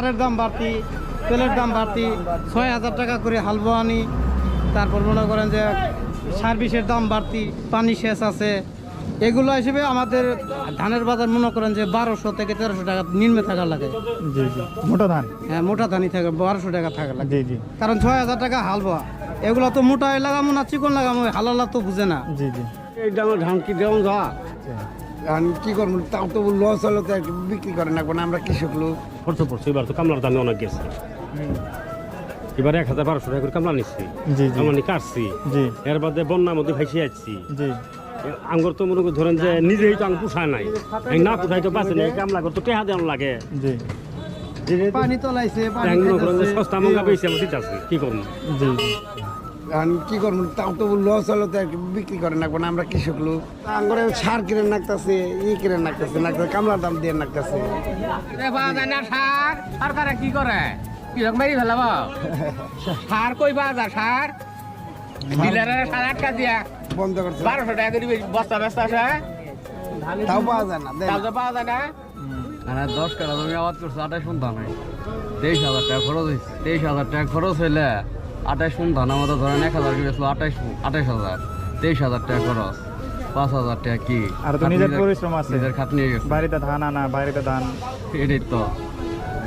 সারের দাম বাড়তি তেলের দাম বাড়তি ছয় হাজার টাকা করে হালুয়া আনি। তারপর মনে করেন যে সার্ভিসের দাম বাড়তি পানি সেচ আছে। এগুলো হিসেবে আমাদের ধানের বাজার মনে করেন যে বারোশো থেকে তেরোশো টাকা নিম্নে থাকা লাগে। জি জি। মোটা ধান? হ্যাঁ মোটা ধানই থাকে বারোশো টাকা থাকা লাগে। জি জি। কারণ ছয় হাজার টাকা হালুয়া। এগুলো তো মোটা লাগামো না চিকন লাগামো হালালা তো বুঝে না। জি জি। এই দামে ধান কি দেওয়া যা এখন কি করব? তাও তো লস হলো তো বিক্রি করে না কোনো আমরা কৃষক লোক। খরচ পড়ছে এবার তো কামলার দামে অনেক গেছে। এবার এক হাজার বারোশো টাকা করে কামলা নিচ্ছি। কামলা নিয়ে কাটছি। এর বাদে বন্যার মধ্যে ভাসি যাচ্ছি। জি। আঙ্গুর তো মনে করি ধরেন যে নিজেই তো আঙ্গ পোষায় নাই। না পোষাই তো বাঁচে নাই কামলা করতে টেহা দেওয়ার লাগে। পানি খাইতেছে। সস্তা মঙ্গা পেয়েছি আমার ঠিক আছে। কি করব? এখন কি করব? তাও তো লস হলো তো বিক্রি করে না আমরা কৃষক লোক। আঙ্গুরে সার কিনে নাকতেছে ই কিনে নাকতেছে নাকতেছে কামলার দাম দিয়ে নাকতেছে। পাওয়া যায় না সার? সরকারে কি করে? কৃষক মেরি ফেলাব? সার কই পাওয়া যায় সার? ডিলারের সার আটকা দিয়া। বন্ধ করছে। বারোশো টাকা করে বস্তা ব্যস্ত আছে। তাও পাওয়া যায় না তাও তো পাওয়া যায় না। মানে দশ কাটা জমি আবাদ করছে মন ধান তেইশ হাজার টাকা খরচ হয়েছে তেইশ হাজার টাকা খরচ হইলে আঠাশ মন ধান আমাদের ধরেন এক হাজার বেসলো আঠাশ আঠাশ হাজার তেইশ হাজার টাকা খরচ পাঁচ হাজার টাকা কি? আর তো নিজের পরিশ্রম আছে। নিজের খাত নিয়ে গেছে। বাড়িতে ধান আনা বাড়িতে ধান। এটাই তো।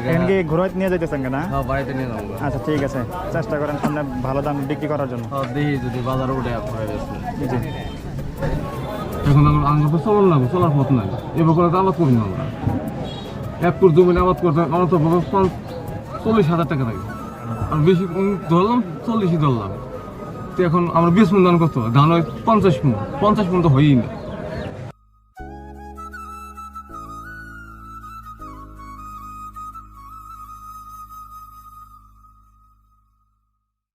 এখানকে ঘুরাই নিয়ে যাইতেছেন না সব বাড়িতে নিয়ে যাব। আচ্ছা ঠিক আছে। চেষ্টা করেন সামনে ভালো দাম বিক্রি করার জন্য। সব দেখি যদি বাজারে উঠে পড়ে গেছে। এখন আমরা তো চলার লাগবে চলার পথ নাই। এবার করে আবাদ করি না আমরা। এক কোর জমিনে আবাদ করতে আমার তো চল্লিশ হাজার টাকা লাগে। আর বেশি ধরলাম চল্লিশই ধরলাম। তো এখন আমরা বিশ মন ধান কত ধান হয় পঞ্চাশ মন। পঞ্চাশ মন তো হয়ই না।